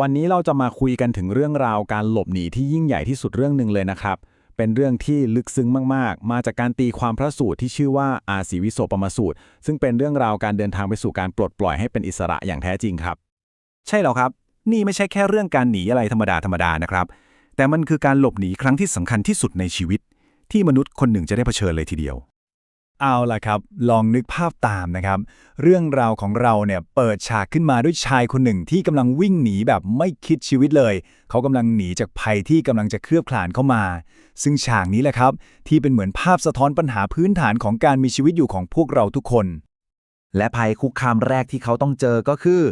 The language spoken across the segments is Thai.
วันนี้เราจะมาคุยกันถึงเรื่องราวการหลบหนีที่ยิ่งใหญ่ที่สุดเรื่องหนึ่งเลยนะครับ เป็นเรื่องที่ลึกซึ้งมาก ๆ มาจากการตีความพระสูตรที่ชื่อว่าอาศีวิโสปมาสูตร ซึ่งเป็นเรื่องราวการเดินทางไปสู่การปลดปล่อยให้เป็นอิสระอย่างแท้จริงครับ ใช่แล้วครับ นี่ไม่ใช่แค่เรื่องการหนีอะไรธรรมดาธรรมดานะครับ แต่มันคือการหลบหนีครั้งที่สำคัญที่สุดในชีวิต ที่มนุษย์คนหนึ่งจะได้เผชิญเลยทีเดียว เอาล่ะครับ ลองนึกภาพตามนะครับ เรื่องราวของเราเนี่ยเปิดฉากขึ้นมาด้วยชายคนหนึ่งที่กำลังวิ่งหนีแบบไม่คิดชีวิตเลย เขากำลังหนีจากภัยที่กำลังจะเคลือบคลานเข้ามา ซึ่งฉากนี้แหละครับ ที่เป็นเหมือนภาพสะท้อนปัญหาพื้นฐานของการมีชีวิตอยู่ของพวกเราทุกคน และภัยคุกคามแรกที่เขาต้องเจอก็คือ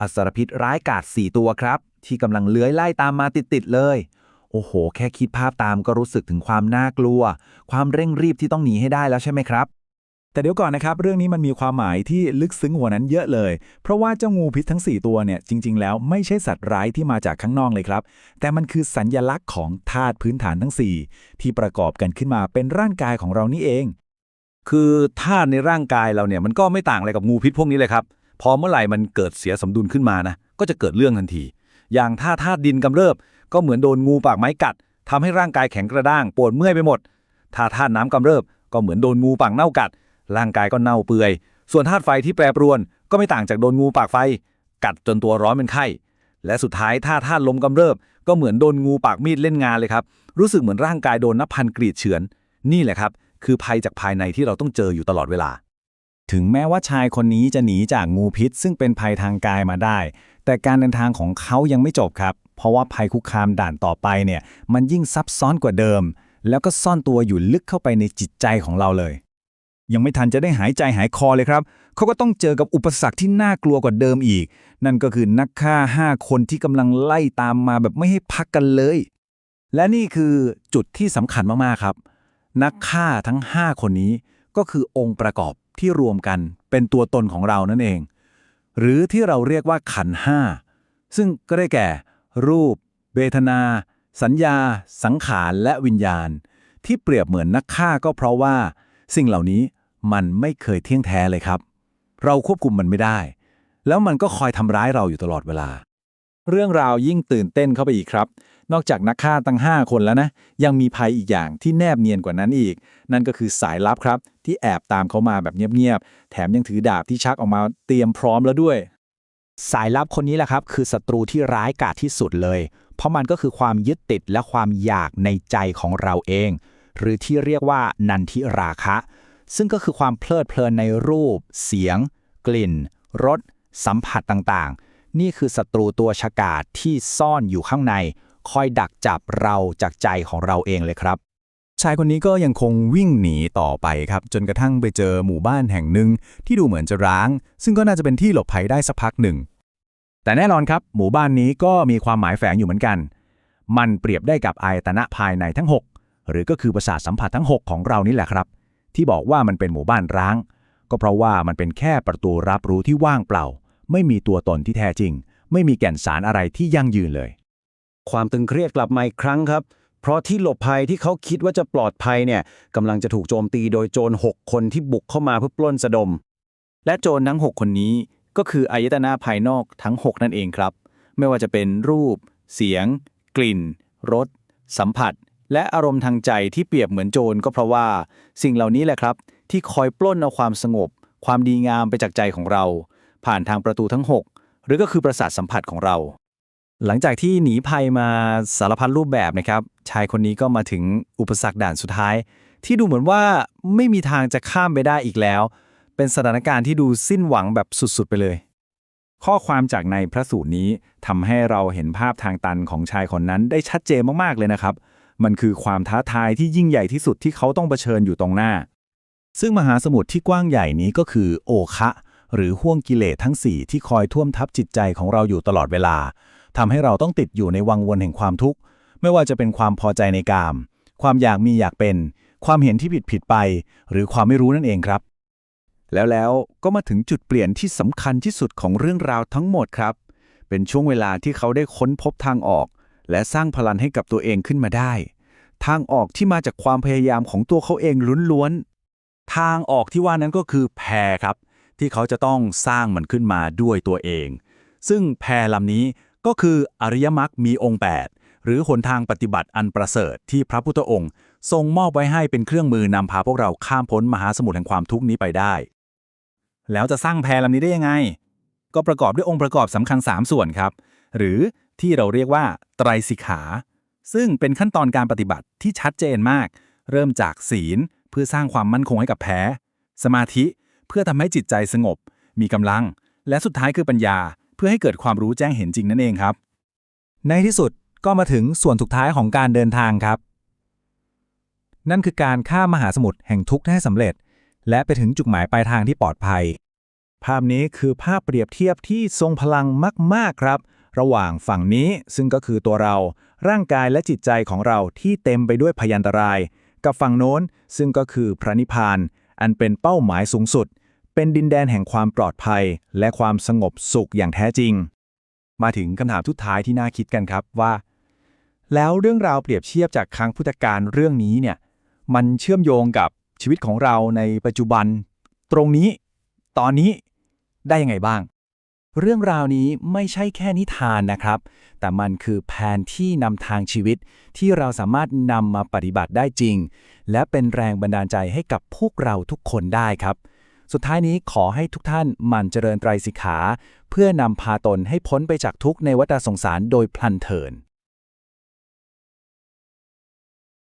อสรพิษร้ายกาจสี่ตัวครับ ที่กำลังเลื้อยไล่ตามมาติดๆเลย โอ้โห แค่คิดภาพตามก็รู้สึกถึงความน่ากลัว ความเร่งรีบที่ต้องหนีให้ได้แล้วใช่ไหมครับ แต่เดี๋ยวก่อนนะครับ เรื่องนี้มันมีความหมายที่ลึกซึ้งกว่านั้นเยอะเลย เพราะว่าเจ้างูพิษทั้ง 4 ตัวเนี่ยจริง ๆ แล้วไม่ใช่สัตว์ร้ายที่มาจากข้างนอกเลยครับ แต่มันคือสัญญลักษณ์ของธาตุพื้นฐานทั้ง 4 ที่ประกอบกันขึ้นมาเป็นร่างกายของเรานี่เอง คือธาตุในร่างกายเราเนี่ยมันก็ไม่ต่างอะไรกับงูพิษพวกนี้เลยครับ พอเมื่อไหร่มันเกิดเสียสมดุลขึ้นมานะ ก็จะเกิดเรื่องทันที อย่างถ้าธาตุดินกำเริบ ก็เหมือนโดนงูปากไม้กัดทำให้ร่างกายแข็งกระด้างปวดเมื่อยไปหมดถ้าธาตุน้ำกำเริบ ก็เหมือนโดนงูปากเน่ากัด ร่างกายก็เน่าเปื่อย ส่วนธาตุไฟที่แปรปรวน ก็ไม่ต่างจากโดนงูปากไฟ กัดจนตัวร้อนเป็นไข้และสุดท้ายถ้าธาตุลมกำเริบ ก็เหมือนโดนงูปากมีดเล่นงานเลยครับ รู้สึกเหมือนร่างกายโดนนับพันกรีดเฉือน นี่แหละครับ คือภัยจากภายในที่เราต้องเจออยู่ตลอดเวลา ถึงแม้ว่าชายคนนี้จะหนีจากงูพิษ ซึ่งเป็นภัยทางกายมาได้ แต่การเดินทางของเขายังไม่จบครับ เพราะว่าภัยคุกคามด่านต่อไปเนี่ย มันยิ่งซับซ้อนกว่าเดิม แล้วก็ซ่อนตัวอยู่ลึกเข้าไปในจิตใจของเราเลย ยังไม่ทันจะได้หายใจหายคอเลยครับ เขาก็ต้องเจอกับอุปสรรคที่น่ากลัวกว่าเดิมอีก นั่นก็คือนักฆ่าห้าคนที่กำลังไล่ตามมาแบบไม่ให้พักกันเลย และนี่คือจุดที่สำคัญมากๆครับ นักฆ่าทั้ง 5 คนนี้ก็คือองค์ประกอบ ที่รวมกันเป็นตัวตนของเรานั่นเอง หรือที่เราเรียกว่าขันห้าซึ่งก็ได้แก่ รูป เวทนา สัญญา สังขารและวิญญาณ ที่เปรียบเหมือนนักฆ่าก็เพราะว่า สิ่งเหล่านี้มันไม่เคยเที่ยงแท้เลยครับ เราควบคุมมันไม่ได้ แล้วมันก็คอยทำร้ายเราอยู่ตลอดเวลา เรื่องราวยิ่งตื่นเต้นเข้าไปอีกครับ นอกจากนักฆ่าตั้ง 5 คนแล้วนะ ยังมีภัยอีกอย่างที่แนบเนียนกว่านั้นอีก นั่นก็คือสายลับครับ ที่แอบตามเขามาแบบเงียบๆ แถมยังถือดาบที่ชักออกมาเตรียมพร้อมแล้วด้วย สายลับคนนี้แหละครับ คือศัตรูที่ร้ายกาจที่สุดเลย เพราะมันก็คือความยึดติดและความอยากในใจของเราเอง หรือที่เรียกว่านันทิราคะ ซึ่งก็คือความเพลิดเพลินในรูป เสียง กลิ่นรสสัมผัสต่างๆ นี่คือศัตรูตัวฉกาจที่ซ่อนอยู่ข้างใน คอยดักจับเราจากใจของเราเองเลยครับ ชายคนนี้ก็ยังคงวิ่งหนีต่อไปครับ จนกระทั่งไปเจอหมู่บ้านแห่งหนึ่งที่ดูเหมือนจะร้าง ซึ่งก็น่าจะเป็นที่หลบภัยได้สักพักหนึ่ง แต่แน่นอนครับ หมู่บ้านนี้ก็มีความหมายแฝงอยู่เหมือนกัน มันเปรียบได้กับอายตนะภายในทั้ง 6 หรือก็คือประสาทสัมผัสทั้ง 6 ของเรานี่แหละครับ ที่บอกว่ามันเป็นหมู่บ้านร้าง ก็เพราะว่ามันเป็นแค่ประตูรับรู้ที่ว่างเปล่า ไม่มีตัวตนที่แท้จริง ไม่มีแก่นสารอะไรที่ยั่งยืนเลย ความตึงเครียดกลับมาอีกครั้งครับ เพราะที่หลบภัยที่เขาคิดว่าจะปลอดภัยเนี่ยกำลังจะถูกโจมตีโดยโจร 6 คนที่บุกเข้ามาเพื่อปล้นสะดม และโจรทั้ง 6 คนนี้ก็คืออายตนะภายนอกทั้ง 6 นั่นเองครับ ไม่ว่าจะเป็นรูป เสียง กลิ่น รส สัมผัส และอารมณ์ทางใจที่เปรียบเหมือนโจรก็เพราะว่า สิ่งเหล่านี้แหละครับ ที่คอยปล้นเอาความสงบ ความดีงามไปจากใจของเรา ผ่านทางประตูทั้ง 6 หรือก็คือประสาทสัมผัสของเรา หลังจากที่หนีภัยมาสารพัดรูปแบบนะครับ ชายคนนี้ก็มาถึงอุปสรรคด่านสุดท้าย ที่ดูเหมือนว่าไม่มีทางจะข้ามไปได้อีกแล้ว เป็นสถานการณ์ที่ดูสิ้นหวังแบบสุดๆไปเลย ข้อความจากในพระสูตรนี้ทำให้เราเห็นภาพทางตันของชายคนนั้นได้ชัดเจนมากๆเลยนะครับ มันคือความท้าทายที่ยิ่งใหญ่ที่สุดที่เขาต้องเผชิญอยู่ตรงหน้าซึ่งมหาสมุทรที่กว้างใหญ่นี้ก็คือโอคะ หรือห่วงกิเลสทั้ง4ที่คอยท่วมทับจิตใจของเราอยู่ตลอดเวลาทำให้เราต้องติดอยู่ในวังวนแห่งความทุกข์ ไม่ว่าจะเป็นความพอใจในกาม ความอยากมีอยากเป็น ความเห็นที่ผิดผิดไป หรือความไม่รู้นั่นเองครับ แล้วแล้วก็มาถึงจุดเปลี่ยนที่สำคัญที่สุดของเรื่องราวทั้งหมดครับ เป็นช่วงเวลาที่เขาได้ค้นพบทางออก และสร้างพลังให้กับตัวเองขึ้นมาได้ ทางออกที่มาจากความพยายามของตัวเขาเองล้วนๆทางออกที่ว่านั้นก็คือแพครับ ที่เขาจะต้องสร้างมันขึ้นมาด้วยตัวเอง ซึ่งแพลำนี้ก็คืออริยมรรคมีองค์ 8 หรือหนทางปฏิบัติอันประเสริฐที่พระพุทธองค์ ทรงมอบไว้ให้เป็นเครื่องมือนำพาพวกเราข้ามพ้นมหาสมุทรแห่งความทุกข์นี้ไปได้ แล้วจะสร้างแพลำนี้ได้ยังไง ก็ประกอบด้วยองค์ประกอบสำคัญ 3 ส่วนครับ หรือที่เราเรียกว่า ไตรสิกขา ซึ่งเป็นขั้นตอนการปฏิบัติที่ชัดเจนมาก เริ่มจากศีลเพื่อสร้างความมั่นคงให้กับแพ้ สมาธิเเพื่อทำให้จิตใจสงบ มีกำลัง และสุดท้ายคือปัญญา เพื่อให้เกิดความรู้แจ้งเห็นจริงนั่นเองครับ ในที่สุดก็มาถึงส่วนสุดท้ายของการเดินทางครับ นั่นคือการข้ามมหาสมุทรแห่งทุกข์ให้สำเร็จ และไปถึงจุดหมายปลายทางที่ปลอดภัย ภาพนี้คือภาพเปรียบเทียบที่ทรงพลังมาก ๆ ครับ ระหว่างฝั่งนี้ซึ่งก็คือตัวเรา ร่างกายและจิตใจของเราที่เต็มไปด้วยพยันตราย กับฝั่งโน้นซึ่งก็คือพระนิพพาน อันเป็นเป้าหมายสูงสุด เป็นดินแดนแห่งความปลอดภัย และความสงบสุขอย่างแท้จริง มาถึงคำถามทุดท้ายที่น่าคิดกันครับว่า แล้วเรื่องราวเปรียบเทียบจากครั้งพุทธกาลเรื่องนี้เนี่ยมันเชื่อมโยงกับชีวิตของเราในปัจจุบัน ตรงนี้ ตอนนี้ได้ยังไงบ้าง เรื่องราวนี้ไม่ใช่แค่นิทานนะครับ แต่มันคือแผนที่นำทางชีวิตที่เราสามารถนำมาปฏิบัติได้จริง และเป็นแรงบันดาลใจให้กับพวกเราทุกคนได้ครับ สุดท้ายนี้ขอให้ทุกท่านหมั่นเจริญไตรสิกขา เพื่อนำพาตนให้พ้นไปจากทุกข์ในวัฏสงสารโดยพลันเถิน